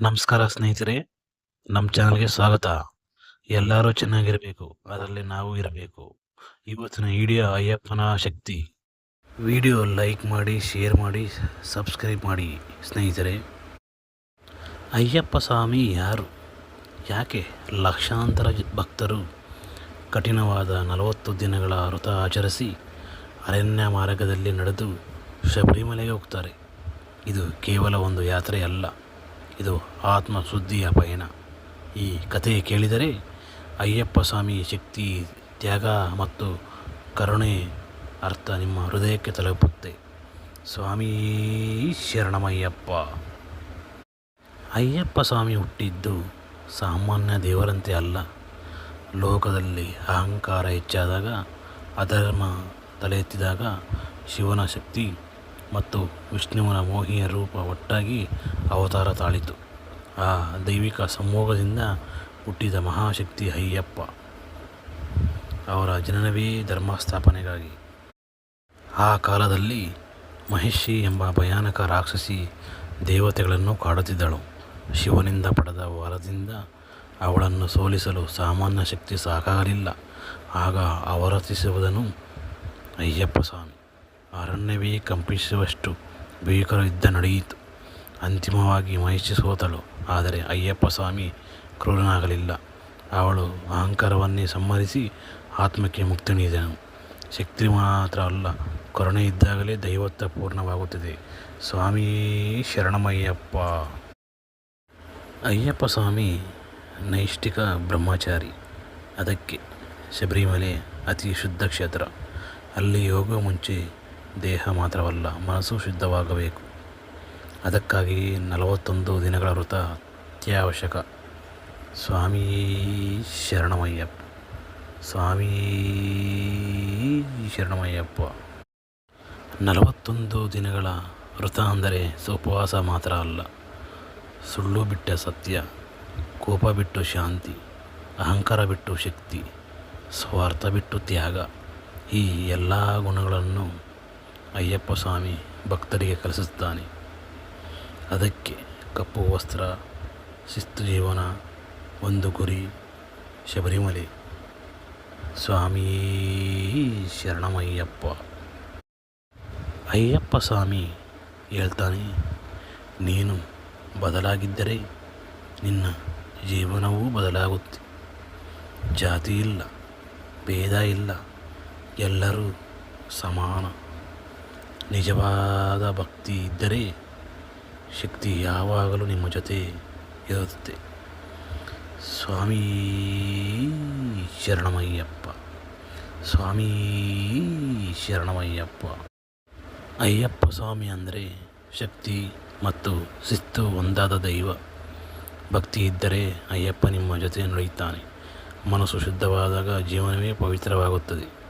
ನಮಸ್ಕಾರ ಸ್ನೇಹಿತರೆ ನಮ್ಮ ಚಾನಲ್ಗೆ ಸ್ವಾಗತ. ಎಲ್ಲರೂ ಚೆನ್ನಾಗಿರಬೇಕು, ಅದರಲ್ಲಿ ನಾವು ಇರಬೇಕು. ಇವತ್ತಿನ ವಿಡಿಯೋ ಅಯ್ಯಪ್ಪನ ಶಕ್ತಿ. ವಿಡಿಯೋ ಲೈಕ್ ಮಾಡಿ, ಶೇರ್ ಮಾಡಿ, ಸಬ್ಸ್ಕ್ರೈಬ್ ಮಾಡಿ ಸ್ನೇಹಿತರೆ. ಅಯ್ಯಪ್ಪ ಸ್ವಾಮಿ ಯಾರು? ಯಾಕೆ ಲಕ್ಷಾಂತರ ಭಕ್ತರು ಕಠಿಣವಾದ ನಲವತ್ತು ದಿನಗಳ ವ್ರತ ಆಚರಿಸಿ ಅರಣ್ಯ ಮಾರ್ಗದಲ್ಲಿ ನಡೆದು ಶಬರಿಮಲೆಗೆ ಹೋಗ್ತಾರೆ. ಇದು ಕೇವಲ ಒಂದು ಯಾತ್ರೆ ಅಲ್ಲ ಇದು ಆತ್ಮ ಶುದ್ಧಿಯ ಪಯಣ. ಈ ಕಥೆ ಕೇಳಿದರೆ ಅಯ್ಯಪ್ಪ ಸ್ವಾಮಿ ಶಕ್ತಿ, ತ್ಯಾಗ ಮತ್ತು ಕರುಣೆ ಅರ್ಥ ನಿಮ್ಮ ಹೃದಯಕ್ಕೆ ತಲುಪುತ್ತೆ. ಸ್ವಾಮಿ ಶರಣಮಯ್ಯಪ್ಪ. ಅಯ್ಯಪ್ಪ ಸ್ವಾಮಿ ಹುಟ್ಟಿದ್ದು ಸಾಮಾನ್ಯ ದೇವರಂತೆ ಅಲ್ಲ. ಲೋಕದಲ್ಲಿ ಅಹಂಕಾರ ಹೆಚ್ಚಾದಾಗ, ಅಧರ್ಮ ತಲೆ ಎತ್ತಿದಾಗ ಶಿವನ ಶಕ್ತಿ ಮತ್ತು ವಿಷ್ಣುವಿನ ಮೋಹಿಯ ರೂಪ ಒಟ್ಟಾಗಿ ಅವತಾರ ತಾಳಿತು. ಆ ದೈವಿಕ ಸಂಭೋಗದಿಂದ ಹುಟ್ಟಿದ ಮಹಾಶಕ್ತಿ ಅಯ್ಯಪ್ಪ. ಅವರ ಜನನವೇ ಧರ್ಮಸ್ಥಾಪನೆಗಾಗಿ. ಆ ಕಾಲದಲ್ಲಿ ಮಹಿಷಿ ಎಂಬ ಭಯಾನಕ ರಾಕ್ಷಸಿ ದೇವತೆಗಳನ್ನು ಕಾಡುತ್ತಿದ್ದಳು. ಶಿವನಿಂದ ಪಡೆದ ವರದಿಂದ ಅವಳನ್ನು ಸೋಲಿಸಲು ಸಾಮಾನ್ಯ ಶಕ್ತಿ ಸಾಕಾಗಲಿಲ್ಲ. ಆಗ ಅವರತಿಸುವುದನ್ನು ಅಯ್ಯಪ್ಪ ಸ್ವಾಮಿ. ಅರಣ್ಯವೇ ಕಂಪಿಸುವಷ್ಟು ಭೀಕರ ಯುದ್ಧ ನಡೆಯಿತು. ಅಂತಿಮವಾಗಿ ಮಹಿಷಿ ಸೋತಳು. ಆದರೆ ಅಯ್ಯಪ್ಪ ಸ್ವಾಮಿ ಕ್ರೂರನಾಗಲಿಲ್ಲ. ಅವಳು ಅಹಂಕಾರವನ್ನೇ ಸಂಹರಿಸಿ ಆತ್ಮಕ್ಕೆ ಮುಕ್ತಿ ನೀಡಿದನು. ಶಕ್ತಿ ಮಾತ್ರ ಅಲ್ಲ, ಕರುಣೆ ಇದ್ದಾಗಲೇ ದೈವತ್ವ ಪೂರ್ಣವಾಗುತ್ತದೆ. ಸ್ವಾಮಿ ಶರಣಮಯ್ಯಪ್ಪ. ಅಯ್ಯಪ್ಪ ಸ್ವಾಮಿ ನೈಷ್ಠಿಕ ಬ್ರಹ್ಮಚಾರಿ. ಅದಕ್ಕೆ ಶಬರಿಮಲೆ ಅತಿ ಶುದ್ಧ ಕ್ಷೇತ್ರ. ಅಲ್ಲಿ ಹೋಗುವ ಮುಂಚೆ ದೇಹ ಮಾತ್ರವಲ್ಲ, ಮನಸ್ಸು ಶುದ್ಧವಾಗಬೇಕು. ಅದಕ್ಕಾಗಿ ನಲವತ್ತೊಂದು ದಿನಗಳ ವೃತ ಅತ್ಯವಶ್ಯಕ. ಸ್ವಾಮಿ ಶರಣಮಯ್ಯಪ್ಪ. ಸ್ವಾಮಿ ಶರಣಮಯ್ಯಪ್ಪ. ನಲವತ್ತೊಂದು ದಿನಗಳ ವ್ರತ ಅಂದರೆ ಉಪವಾಸ ಮಾತ್ರ ಅಲ್ಲ. ಸುಳ್ಳು ಬಿಟ್ಟ ಸತ್ಯ, ಕೋಪ ಬಿಟ್ಟು ಶಾಂತಿ, ಅಹಂಕಾರ ಬಿಟ್ಟು ಶಕ್ತಿ, ಸ್ವಾರ್ಥ ಬಿಟ್ಟು ತ್ಯಾಗ, ಈ ಎಲ್ಲ ಗುಣಗಳನ್ನು ಅಯ್ಯಪ್ಪ ಸ್ವಾಮಿ ಭಕ್ತರಿಗೆ ಕಲಿಸುತ್ತಾನೆ. ಅದಕ್ಕೆ ಕಪ್ಪು ವಸ್ತ್ರ, ಶಿಸ್ತು ಜೀವನ, ಒಂದು ಗುರಿ, ಶಬರಿಮಲೆ. ಸ್ವಾಮಿ ಶರಣಮಯ್ಯಪ್ಪ. ಅಯ್ಯಪ್ಪ ಸ್ವಾಮಿ ಹೇಳ್ತಾನೆ, ನೀನು ಬದಲಾಗಿದ್ದರೆ ನಿನ್ನ ಜೀವನವೂ ಬದಲಾಗುತ್ತೆ. ಜಾತಿ ಇಲ್ಲ, ಭೇದ ಇಲ್ಲ, ಎಲ್ಲರೂ ಸಮಾನ. ನಿಜವಾದ ಭಕ್ತಿ ಇದ್ದರೆ ಶಕ್ತಿ ಯಾವಾಗಲೂ ನಿಮ್ಮ ಜೊತೆ ಇರುತ್ತೆ ಸ್ವಾಮಿ ಶರಣಮಯ್ಯಪ್ಪ. ಸ್ವಾಮಿ ಶರಣಮಯ್ಯಪ್ಪ. ಅಯ್ಯಪ್ಪ ಸ್ವಾಮಿ ಅಂದರೆ ಶಕ್ತಿ ಮತ್ತು ಶಿಸ್ತು ಒಂದಾದ ದೈವ. ಭಕ್ತಿ ಇದ್ದರೆ ಅಯ್ಯಪ್ಪ ನಿಮ್ಮ ಜೊತೆ ನಡೆಯುತ್ತಾನೆ. ಮನಸ್ಸು ಶುದ್ಧವಾದಾಗ ಜೀವನವೇ ಪವಿತ್ರವಾಗುತ್ತದೆ.